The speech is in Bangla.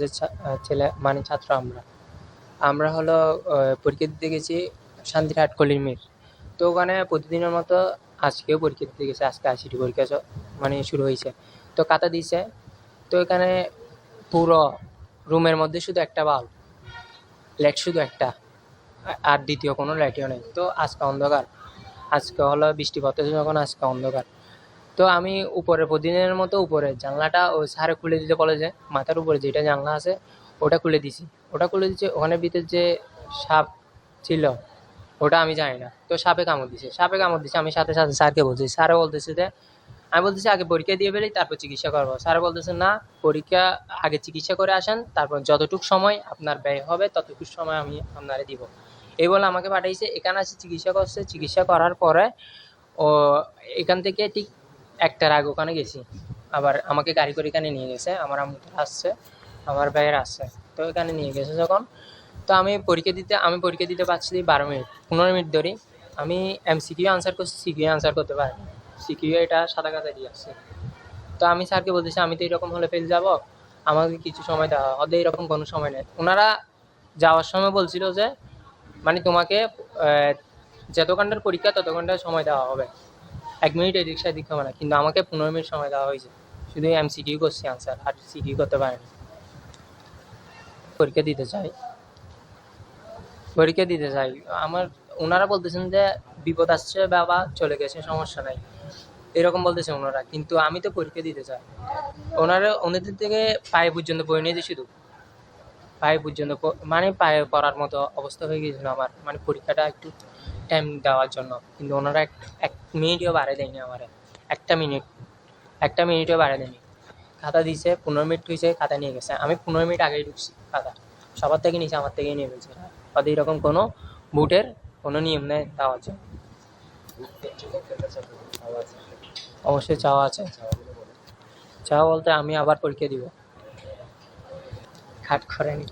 কলেজের ছেলে মানে ছাত্র আমরা। আমরা হলো পরীক্ষা দিতে গেছি শান্তিরহাট কলির মির তো ওখানে প্রতিদিনের মতো আজকেও পরীক্ষা দিতে গেছে, আজকে আশিটি পরীক্ষা মানে শুরু হয়েছে। তো কাতা দিছে তো এখানে পুরো রুমের মধ্যে শুধু একটা বাল্ব, লাইট শুধু একটা, আর দ্বিতীয় কোনো লাইটও নেই। তো আজকে অন্ধকার। আজকে হলো বৃষ্টি পড়তেছে যখন আজকে অন্ধকার। তো আমি উপরে, প্রতিদিনের মতো উপরে, জানলাটা ওই সারে খুলে দিতে কলেজে মাথার উপরে যেটা জানলা আছে, ওটা খুলে দিছি ওটা খুলে দিচ্ছে ওখানে ভিতরে যে সাপ ছিল, ওটা আমি জানি না। তো সাপে কামড় দিছে সাপে কামড় দিছে আমি সাথে সাথে স্যারকে বলছি, স্যারও বলতেছে যে, আমি বলতেছি, আগে পরীক্ষা দিয়ে ফেলি, তারপর চিকিৎসা করব। স্যার বলতেছে, না, পরীক্ষা আগে চিকিৎসা করে আসেন, তারপর যতটুকু সময় আপনার ব্যয় হবে, ততটুকু সময় আমি আপনারে দিব। এই বলে আমাকে পাঠাইছে, এখানে আসে চিকিৎসা করছে, চিকিৎসা করার পরে ও এখান থেকে ঠিক একটার আগে ওখানে গেছি। আবার আমাকে গাড়ি করে এখানে নিয়ে গেছে আমার আম্মুটা আসছে আমার ভাইয়ের আসছে তো এখানে নিয়ে গেছে যখন। তো আমি পরীক্ষা দিতে আমি পরীক্ষা দিতে পারছি বারো মিনিট পনেরো মিনিট ধরে আমি এমসিকিউ আনসার করছি সিকিউ আনসার করতে পারি সিকিউ এটা সাদা কাজা দিয়ে আসছে। তো আমি স্যারকে বলতেছি আমি তো এরকম হলে ফেল যাব আমাকে কিছু সময় দেওয়া হবে এরকম কোনো সময় নেই। ওনারা যাওয়ার সময় বলছিল যে মানে তোমাকে আহ, যত ঘণ্টার পরীক্ষা তত ঘণ্টার সময় দেওয়া হবে। এক মিনিট এদিক সেদিক হবে না, কিন্তু আমাকে পনেরো মিনিট সময় দেওয়া হয়েছে। শুধু এমসিকিউ করছি আনসার আর সিকিউ করতে পারিনি পরীক্ষা দিতে চাই। পরীক্ষা দিতে চাই। আমার, ওনারা বলতেছেন যে বিপদ আসছে বাবা চলে গেছে, সমস্যা নাই। এরকম বলতেছে ওনারা, কিন্তু আমি তো পরীক্ষা দিতে চাই। ওনারা, ওনাদের থেকে পায়ে পর্যন্ত বই নিয়েছে শুধু। পায়ে পর্যন্ত মানে পায়ে পড়ার মতো অবস্থা হয়ে গিয়েছিল আমার। মানে পরীক্ষাটা একটু টাইম দেওয়ার জন্য। কিন্তু ওনারা এক এক মিনিটও বাড়ে দেয়নি আমার। একটা মিনিট একটা মিনিটও বাড়ে দেয়নি। খাতা দিয়েছে পনেরো মিনিট হয়েছে খাতা নিয়ে গেছে। আমি পনেরো মিনিট আগেই ঢুকছি খাতা। সবার থেকে নিয়েছে আমার থেকেই নিয়ে গেছে। ওদের এরকম কোনো বুটের কোনো নিয়ম নেই দেওয়ার জন্য। অবশ্যই চাওয়া আছে। চাওয়া বলতে আমি আবার পরীক্ষা দিব। খাট করেনি